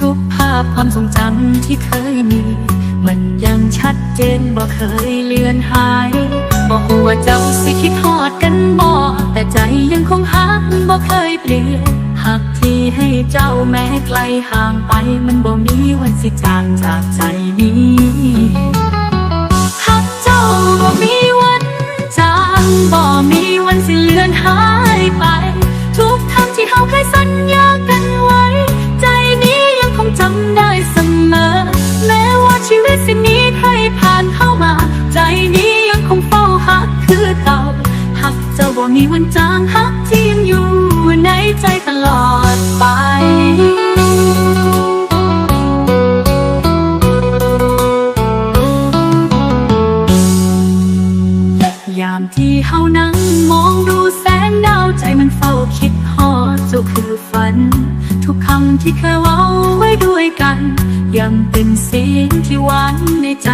ทุกภาพความทรงจำที่เคยมี มันยังชัดเจนบ่เคยเลือนหายบ่หัวาเจ้าสิคิดทอดกันบ่แต่ใจยังคงหักบ่เคยเปลี่ยนหักที่ให้เจ้าแม้ไกลห่างไปมันบ่มีวันสิจางจากใจ มีวันจางหักที่ยังอยู่ในใจตลอดไปยามที่เฮานั่งมองดูแสงดาวใจมันเฝ้าคิดฮอดเจ้าคือฝัน ทุกคำที่เคยเว้าไว้ด้วยกัน ยังเป็นเสียงที่หวานในใจ